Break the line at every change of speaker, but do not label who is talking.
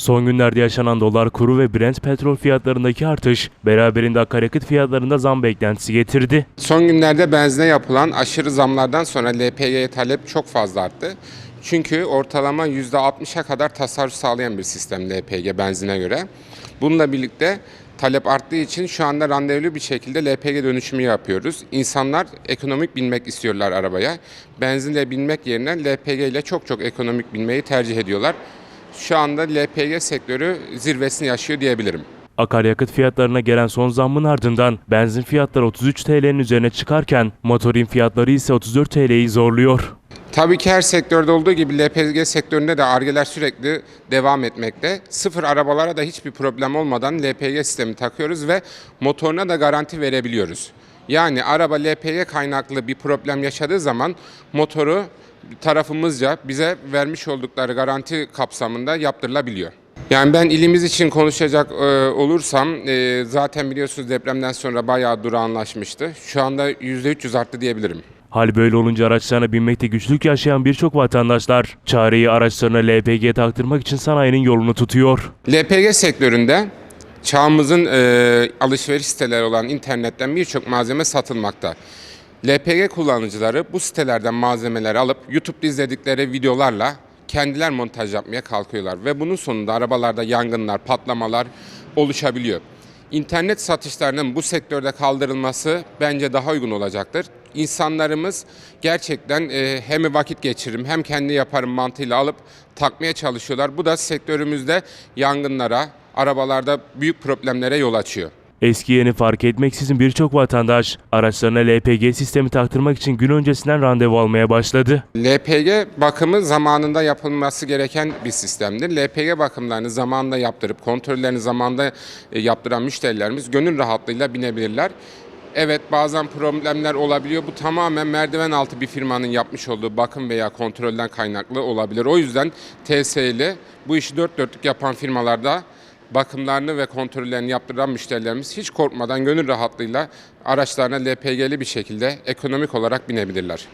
Son günlerde yaşanan dolar kuru ve Brent petrol fiyatlarındaki artış beraberinde akaryakıt fiyatlarında zam beklentisi getirdi.
Son günlerde benzine yapılan aşırı zamlardan sonra LPG'ye talep çok fazla arttı. Çünkü ortalama %60'a kadar tasarruf sağlayan bir sistem LPG benzine göre. Bununla birlikte talep arttığı için şu anda randevulu bir şekilde LPG dönüşümü yapıyoruz. İnsanlar ekonomik binmek istiyorlar arabaya. Benzinle binmek yerine LPG ile çok çok ekonomik binmeyi tercih ediyorlar. Şu anda LPG sektörü zirvesini yaşıyor diyebilirim.
Akaryakıt fiyatlarına gelen son zammın ardından benzin fiyatları 33 TL'nin üzerine çıkarken motorin fiyatları ise 34 TL'yi zorluyor.
Tabii ki her sektörde olduğu gibi LPG sektöründe de argeler sürekli devam etmekte. Sıfır arabalara da hiçbir problem olmadan LPG sistemi takıyoruz ve motoruna da garanti verebiliyoruz. Yani araba LPG kaynaklı bir problem yaşadığı zaman motoru tarafımızca bize vermiş oldukları garanti kapsamında yaptırılabiliyor. Yani ben ilimiz için konuşacak e, olursam e, zaten biliyorsunuz depremden sonra bayağı durağanlaşmıştı. Şu anda %300 arttı diyebilirim.
Hal böyle olunca araçlarına binmekte güçlük yaşayan birçok vatandaşlar çareyi araçlarına LPG taktırmak için sanayinin yolunu tutuyor.
LPG sektöründe çağımızın e, alışveriş siteleri olan internetten birçok malzeme satılmakta. LPG kullanıcıları bu sitelerden malzemeleri alıp YouTube'da izledikleri videolarla kendiler montaj yapmaya kalkıyorlar ve bunun sonunda arabalarda yangınlar, patlamalar oluşabiliyor. İnternet satışlarının bu sektörde kaldırılması bence daha uygun olacaktır. İnsanlarımız gerçekten e, hem vakit geçiririm hem kendi yaparım mantığıyla alıp takmaya çalışıyorlar. Bu da sektörümüzde yangınlara, arabalarda büyük problemlere yol açıyor.
Eski yeni fark etmeksizin birçok vatandaş araçlarına LPG sistemi taktırmak için gün öncesinden randevu almaya başladı.
LPG bakımı zamanında yapılması gereken bir sistemdir. LPG bakımlarını zamanında yaptırıp kontrollerini zamanında e, yaptıran müşterilerimiz gönül rahatlığıyla binebilirler. Evet bazen problemler olabiliyor. Bu tamamen merdiven altı bir firmanın yapmış olduğu bakım veya kontrolden kaynaklı olabilir. O yüzden TSE'li bu işi dört dörtlük yapan firmalarda bakımlarını ve kontrollerini yaptıran müşterilerimiz hiç korkmadan gönül rahatlığıyla araçlarına LPG'li bir şekilde ekonomik olarak binebilirler.